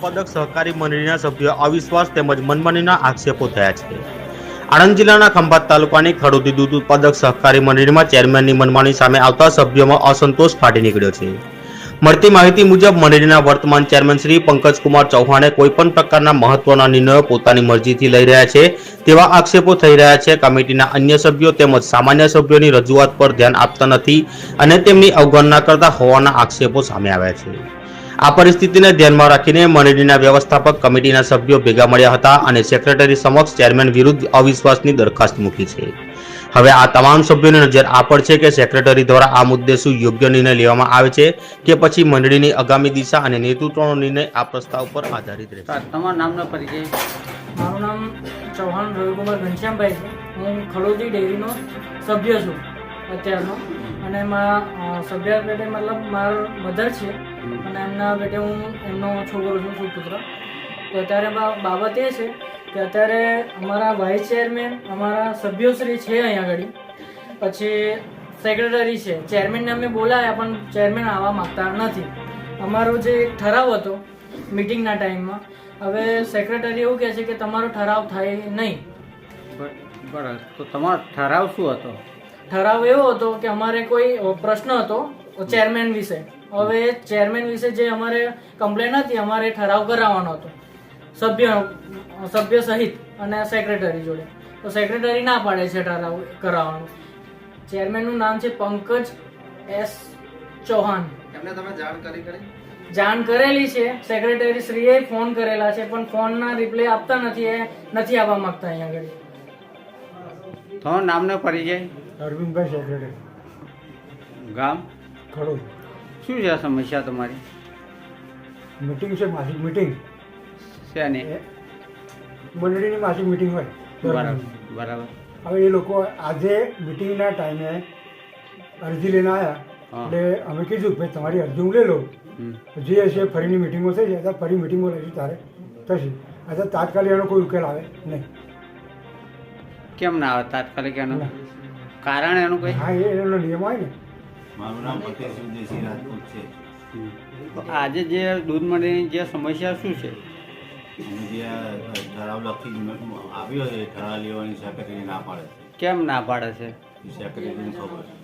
ઉત્પાદક સહકારી મંડળીના સભ્યો અવિશ્વાસ તેમજ મનમાનીના આક્ષેપો થયા છે. આણંદ જિલ્લાના ખંભાત તાલુકાની ખડોદી દૂધ ઉત્પાદક સહકારી મંડળીમાં ચેરમેનની મનમાની સામે આવતા સભ્યોમાં અસંતોષ ફાટી નીકળ્યો છે. મળતી માહિતી મુજબ મંડળીના વર્તમાન ચેરમેન શ્રી પંકજકુમાર ચૌહાણે કોઈપણ પ્રકારના મહત્વના નિર્ણયો પોતાની મરજીથી લઈ રહ્યા છે તેવા આક્ષેપો થઈ રહ્યા છે. કમિટીના અન્ય સભ્યો તેમજ સામાન્ય સભ્યોની રજૂઆત પર ધ્યાન આપતા નથી અને તેમની અવગણના કરતા હોવાના આક્ષેપો સામે આવ્યા છે. આ પરિસ્થિતિને ધ્યાનમાં રાખીને મંડળીના વ્યવસ્થાપક કમિટીના સભ્યો ભેગા મળ્યા હતા અને સેક્રેટરી સમક્ષ ચેરમેન વિરુદ્ધ અવિશ્વાસની દરખાસ્ત મૂકી છે. હવે આ તમામ સભ્યોની નજર આ પર છે કે સેક્રેટરી દ્વારા આ મુદ્દે શું યોગ્ય નિર્ણય લેવામાં આવે છે કે પછી મંડળીની આગામી દિશા અને નેતૃત્વનો નિર્ણય આ પ્રસ્તાવ પર આધારિત રહેશે. તમારું નામનો પરિચય? મારું નામ ચૌહાણ રવિકુમાર ઘનશ્યામભાઈ છે. હું ખડોદી ડેરીનો સભ્ય છું અત્યારનો. અને એમાં સભ્ય મતલબ મારો મધર છે. અને એમના બેટે હું એમનો છોકરો છું સુપુત્ર તો અત્યારે બા- બાબત એ છે કે અત્યારે અમારા વાઇસ ચેરમેન અમારા સભ્યોશ્રી છે અહીંયા આગળ. પછી સેક્રેટરી છે. ચેરમેનને અમે બોલાયા પણ ચેરમેન આવવા માગતા નથી. અમારો જે એક ઠરાવ હતો મિટિંગના ટાઈમમાં હવે સેક્રેટરી એવું કહે છે કે તમારો ઠરાવ થાય નહીં. બરાબર. તો તમારો ઠરાવ શું હતો? ઠરાવ એવો હતો કે અમારે કોઈ પ્રશ્ન હતો ચેરમેન વિશે. હવે ચેરમેન વિશે જે અમારે કમ્પ્લેન હતી અમારે ઠરાવ કરાવવાનો હતો. સભ્ય સભ્ય સહિત અને સેક્રેટરી જોડે. તો સેક્રેટરી ના પાડે છે ઠરાવ કરાવવાનું. ચેરમેનનું નામ છે પંકજ એસ ચૌહાણ. એમને તમે જાણ કરી કરી જાણ કરેલી છે. સેક્રેટરી શ્રીએ ફોન કરેલા છે પણ ફોનના રિપ્લે આપતા નથી એ નથી આવવા માંગતા અહીંયા આગળ. તમારો નામનો પરિચય? અરવિંદભાઈ સેક્રેટરી ગામ? ખડોદ. શું છે સમસ્યા તમારી? મિટિંગ છે માસિક મિટિંગ શેની મંડળીની માસિક મિટિંગ હોય બરાબર બરાબર. હવે એ લોકો આજે મિટિંગના ટાઈમે અરજી લઈને આવ્યા. એટલે અમે કીધું ભાઈ તમારી અરજી હું લઈ લઉં. જે હશે ફરીની મિટિંગો થઈ જાય. ફરી મિટિંગો લઈશું તારે. થશે. અત્યારે તાત્કાલિક એનો કોઈ ઉકેલ આવે? નહીં. કેમ ના આવે તાત્કાલિક એનો? કારણ એનું કંઈ? હા એનો નિયમ હોય ને. મારું નામ પટેલ દેશી રાજપૂત છે. તો આજે જે દૂધ મંડળીની જે સમસ્યા શું છે? અને જે આ ઠરાવ લખી આવ્યો છે ઠરાવ લેવાની સેક્રેટરી ના પાડે છે. કેમ ના પાડે છે? સેક્રેટરીને ખબર છે.